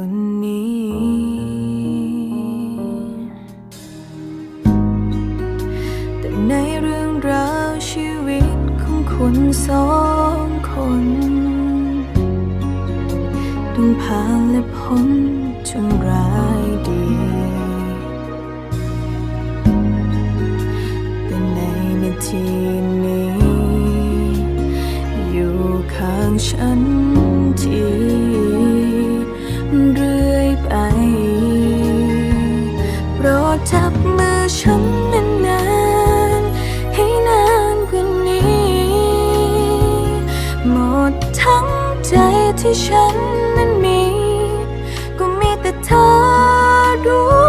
คนนี้ แต่ในเรื่องราวชีวิตของคนสองคน ต้องผ่านและพ้น ที่ฉันนั้นมี ก็มีแต่เธอรู้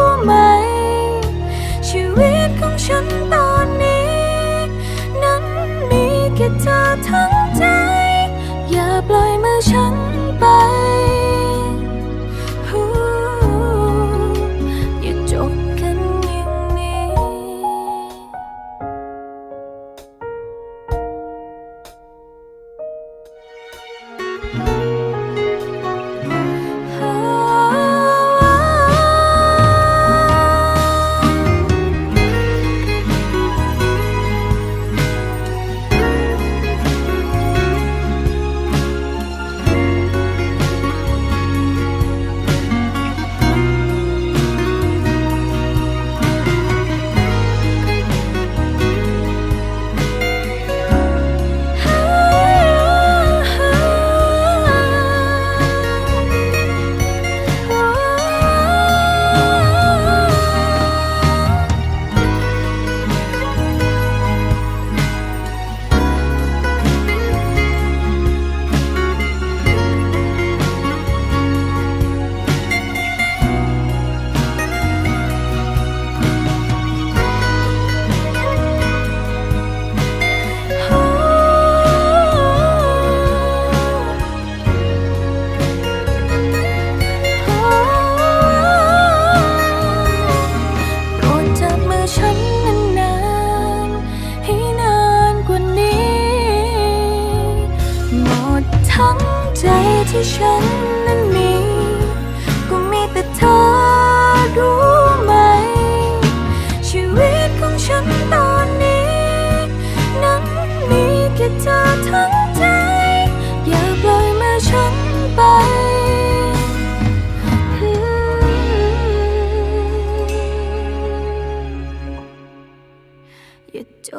อย่าจ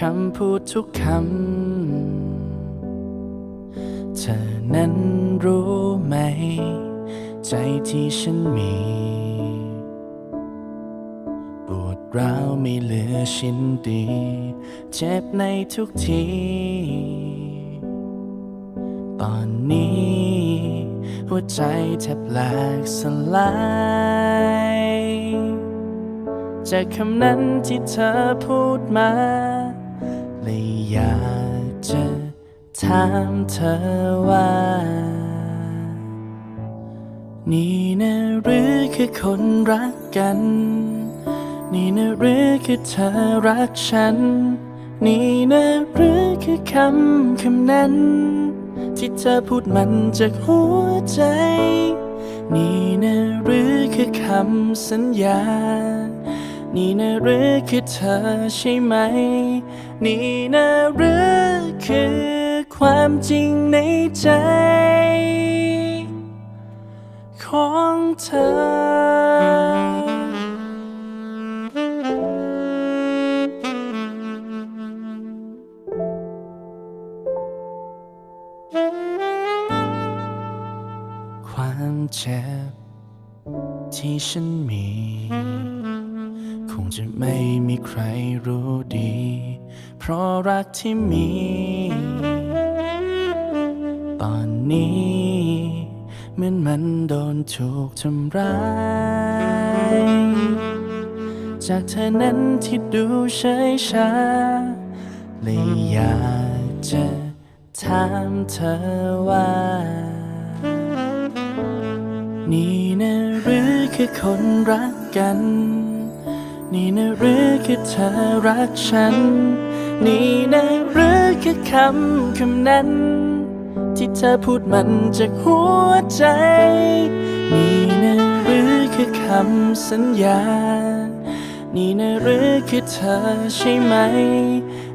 คำพูดทุกคำ เธอนั้นรู้ไหม ใจที่ฉันมี ปวดร้าวไม่เหลือชิ้นดี เจ็บในทุกที ตอนนี้ หัวใจแทบแหลกสลายจากคำนั้นที่เธอพูดมา เลยอยากจะถามเธอว่า นี่นะหรือคือคนรักกัน นี่นะหรือคือเธอรักฉัน นี่นะหรือคือคำคำนั้น ที่เธอพูดมันจากหัวใจ นี่นะหรือคือคำสัญญา นี่นะหรือคือเธอใช่ไหม นี่นะหรือคือความจริงในใจ ของเธอความเจ็บที่ฉันมี คงจะไม่มีใครรู้ดี เพราะรักที่มี ตอนนี้เหมือนมันโดนถูกทำร้าย จากเธอนั้นที่ดูเฉยชาเลยอยากจะถามเธอว่า นี่นะหรือคือคนรักกัน นี่นะหรือคือเธอรักฉัน นี่นะหรือคือคำคำนั้น ที่เธอพูดมันจากหัวใจ นี่นะหรือคือคำสัญญา นี่นะหรือคือเธอใช่ไหม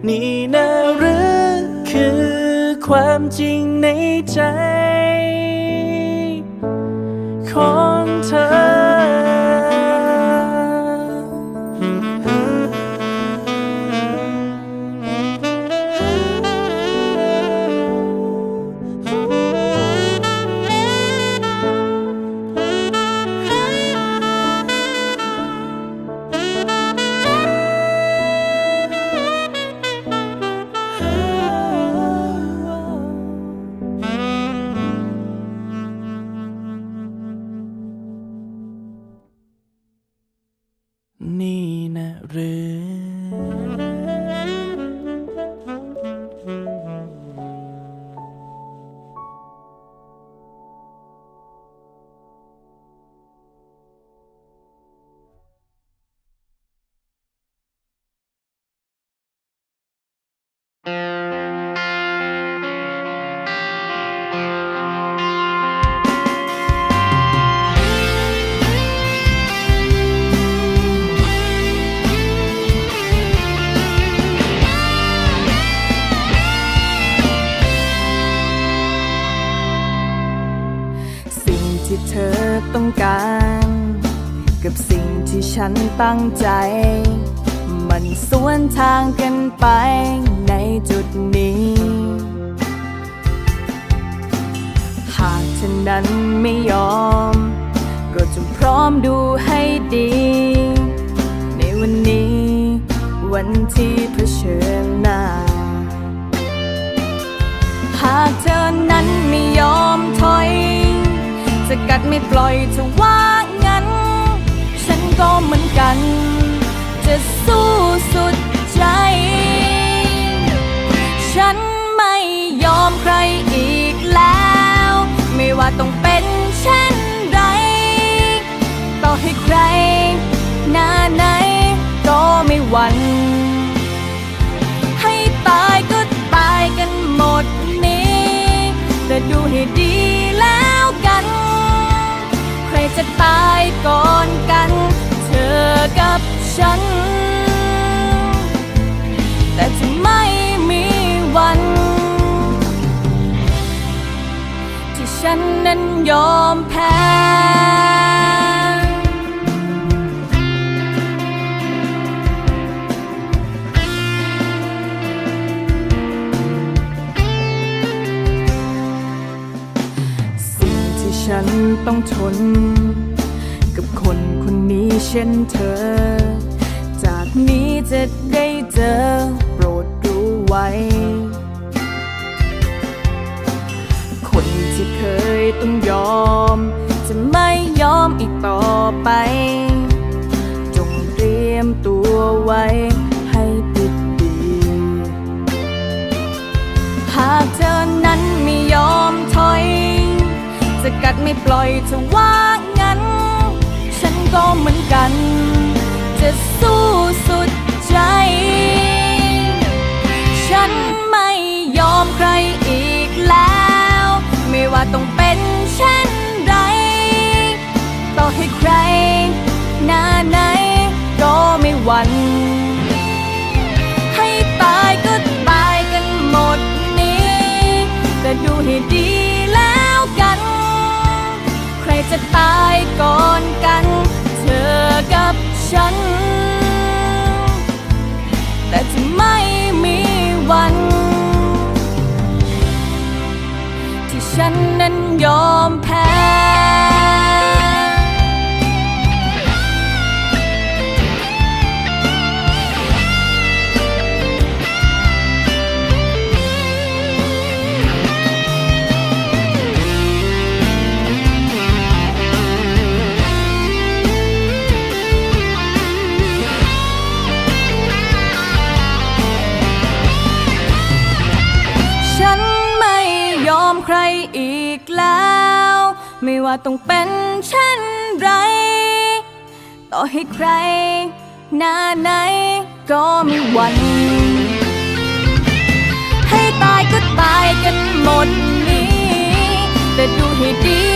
นี่นะหรือคือความจริงในใจ ของเธอ ที่เธอต้องการ กับสิ่งที่ฉันตั้งใจ มันสวนทางกันไปในจุดนี้ หากเธอนั้นไม่ยอม ก็จงพร้อมดูให้ดี ในวันนี้ วันที่เผชิญหน้าหากเธอนั้นไม่ยอมถอย จะกัดไม่ปล่อยถ้าว่างั้น ฉันก็เหมือนกัน จะสู้สุดใจ ฉันไม่ยอมใครอีกแล้ว ไม่ว่าต้องเป็น จะตายก่อนกัน เธอกับฉัน แต่จะไม่มีวัน ที่ฉันนั้นยอมแพ้สิ่งที่ฉันต้องทน เช่นเธอ จากนี้จะได้เจอโปรดรู้ไว้ คนที่เคยต้องยอม จะไม่ยอมอีกต่อไป จงเตรียมตัวไว้ให้ติดดี หากเธอนั้นไม่ยอมถอย จะกัดไม่ปล่อยเธอว่างั้ ก็เหมือนกัน ฉัน แต่จะไม่มีวัน ที่ฉันนั้นยอมแพ้ ว่าต้องเป็นเช่นไร ต่อให้ใคร หน้าไหนก็ไม่หวั่นให้ตายก็ตายกันหมดนี้ แต่ดูให้ดี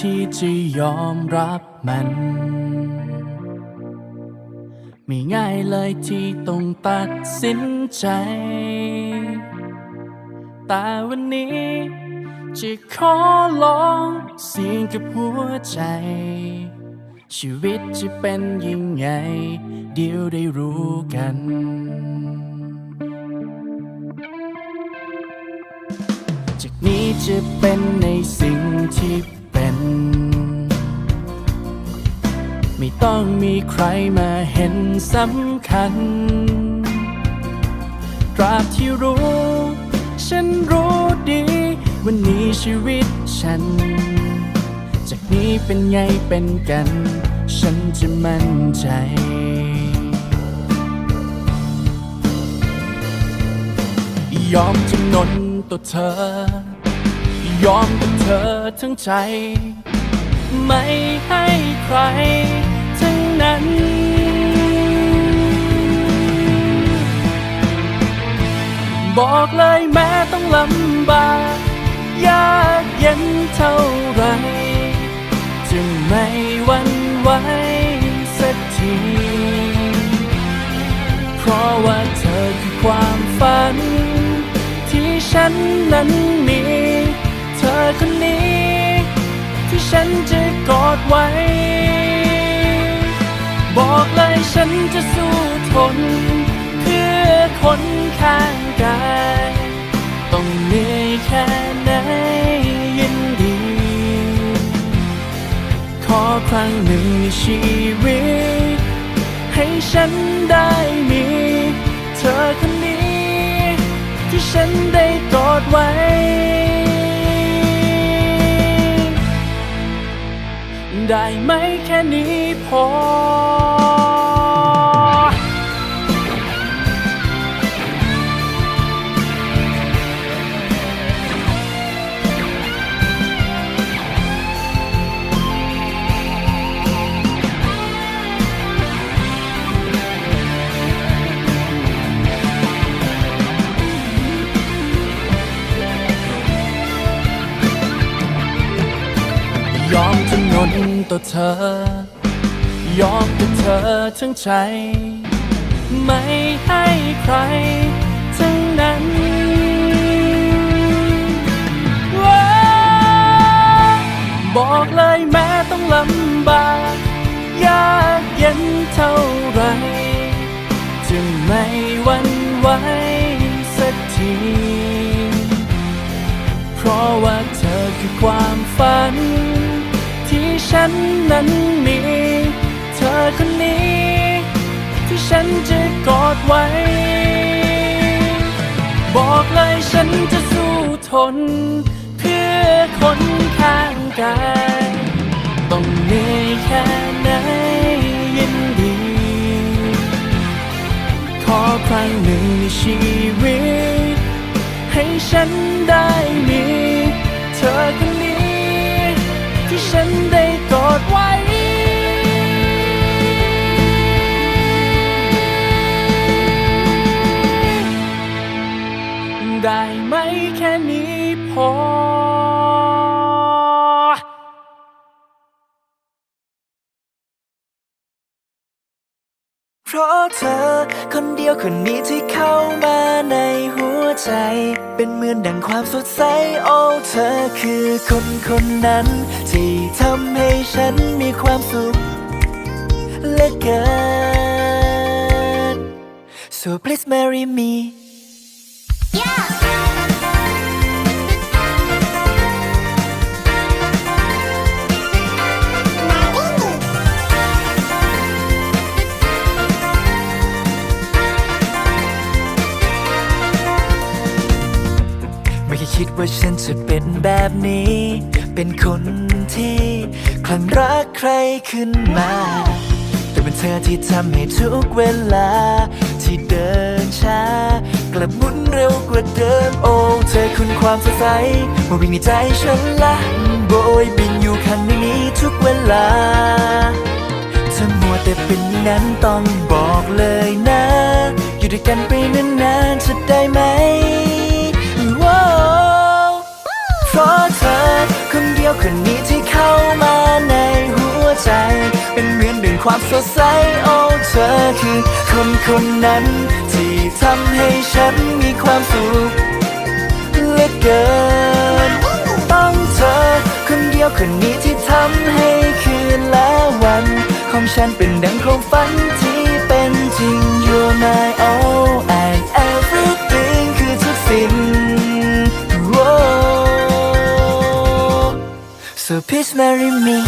ที่จะยอมรับมัน ไม่ง่ายเลยที่ต้องตัดสินใจ แต่วันนี้จะขอลองเสียงกับหัวใจ ชีวิตจะเป็นยังไง เดี๋ยวได้รู้กันจากนี้จะเป็นในสิ่งที่ ต้องมีใครมาเห็นสำคัญ ตราบที่รู้ ฉันรู้ดี วันนี้ชีวิตฉัน จากนี้เป็นไงเป็นกัน ฉันจะมั่นใจยอมจำนนต่อเธอ ยอมกับเธอทั้งใจ ไม่ให้ใคร นั้น บอกเลยแม้ต้องลำบากยากเย็นเท่าไรจึงไม่หวันไหวสักที เพราะว่าเธอคือความฝัน ที่ฉันนั้นมี เธอคนนี้ ที่ฉันจะกอดไว้ บอกเลยฉันจะสู้ทน เพื่อคนข้างกาย ต้องเหนื่อยแค่ไหนยินดี ขอครั้งหนึ่งในชีวิต ให้ฉันได้มี เธอคนนี้ ที่ฉันได้กอดไว้ ได้ไหมแค่นี้พอ ต่อเธอ ยอมกับเธอทั้งใจ ไม่ให้ใครทั้งนั้นว้าบอกเลยแม้ต้องลำบากยากเย็นเท่าไรจึงไม่วันไหวสักทีเพราะว่าเธอคือความฝัน ฉันนั้นมี เธอคนนี้ ที่ฉันจะกอดไว้ บอกเลยฉันจะสู้ทน เพื่อคนข้างกายต้องเหนื่อยแค่ไหนยินดี ขอครั้งหนึ่งในชีวิต ให้ฉันได้มี คนนี้ที่เข้ามาในหัวใจ เป็นเหมือนดังความสดใส โอ้เธอคือคนคนนั้น ที่ทำให้ฉันมีความสุขเหลือเกิน so please marry me yeah คิดว่าฉันจะเป็นแบบนี้ เป็นคนที่คลั่งรักใครขึ้นมา แต่เป็นเธอที่ทำให้ทุกเวลา ที่เดินช้ากลับหมุนเร็วกว่าเดิม โอ้ เธอคุณความสดใสมาวิ่งในใจฉันละโบยบินอยู่ข้างในนี้ทุกเวลาเธอมัวแต่เป็นอย่างนั้นต้องบอกเลยนะ อยู่ด้วยกันไปนานๆจะได้ไหม เพราะเธอ คนเดียวคนนี้ที่เข้ามาในหัวใจ เป็นเหมือนดึงความสดใสโอ้เธอคือคนคนนั้น ที่ทำให้ฉันมีความสุขเหลือเกิน ต้องเธอ คนเดียวคนนี้ที่ทำให้คืนและวัน ของฉันเป็นดังความฝันที่เป็นจริง You're my all So please marry me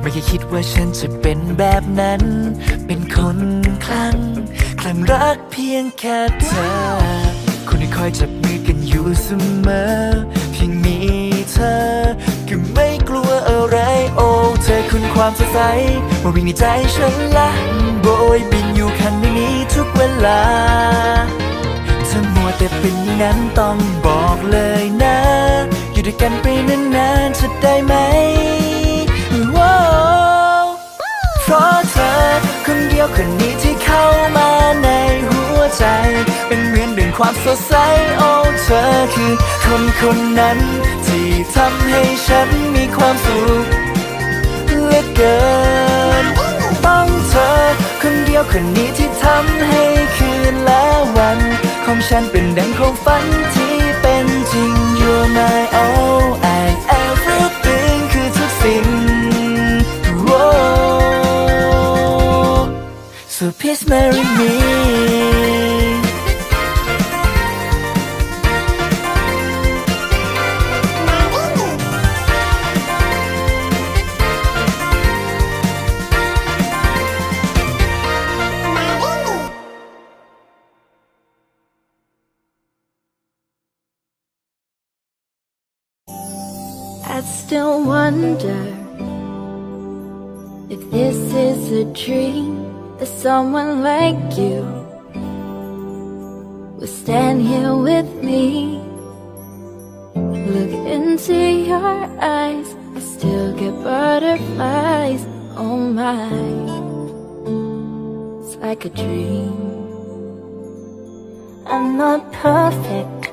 ไม่เคยคิดว่าฉันจะเป็นแบบนั้น เป็นคนคลั่งคลั่งรักเพียงแค่เธอ คนที่คอยจับมือกันอยู่เสมอ เพียงมีเธอก็ไม่ ไรโอ้เธอคุณความสดใสมาวิ่งในใจฉันละโบยบินอยู่ข้างในนี้ทุกเวลาเธอมัวแต่เป็นอย่างนั้นต้องบอกเลยนะ อยู่ด้วยกันไปนานๆจะได้ไหมว้าวเพราะเธอคนเดียวคนนี้ที่เข้ามาในหัวใจ เป็นเหมือนดึงความสดใสโอ้เธอคือคนคนนั้นที่ ทำให้ฉันมีความสุขเหลือเกิน ต้องเธอคนเดียวคนนี้ที่ทำให้คืนและวัน ของฉันเป็นดังความฝันที่เป็นจริง You're my all and everything คือทุกสิ่ง Whoa. So please marry me still wonder if this is a dream that someone like you will stand here with me. Look into your eyes, I still get butterflies. Oh my, it's like a dream. I'm not perfect.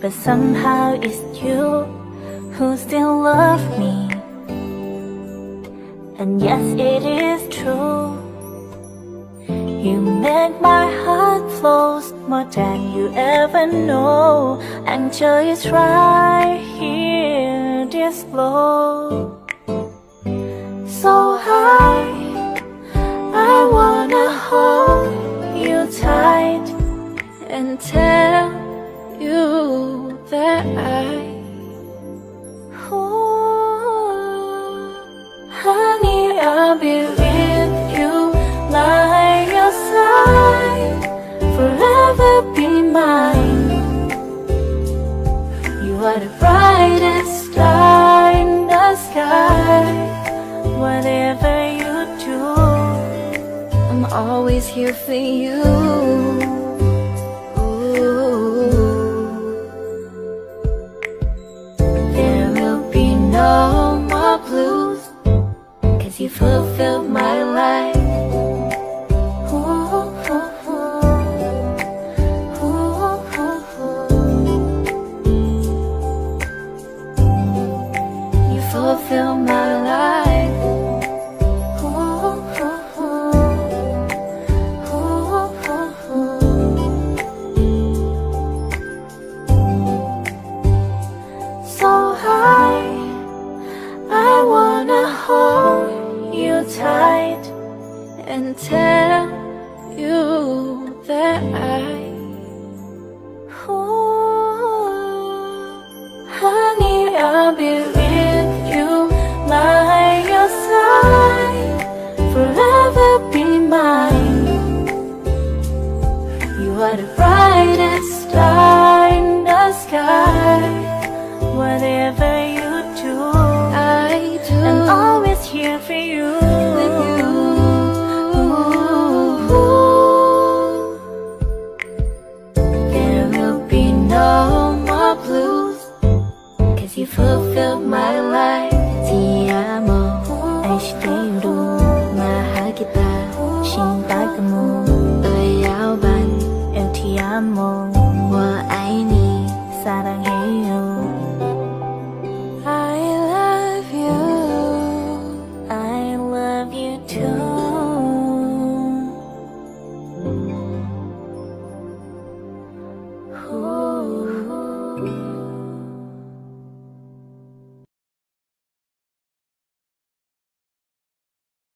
But somehow it's you who still love me. And yes, it is true. You make my heart close more than you ever know. Until is right here, this low. So high, I wanna hold you tight and tell you that I I'll be with you by your side, forever be mine. You are the brightest star in the sky. Whatever you do, I'm always here for you. fulfilled my life.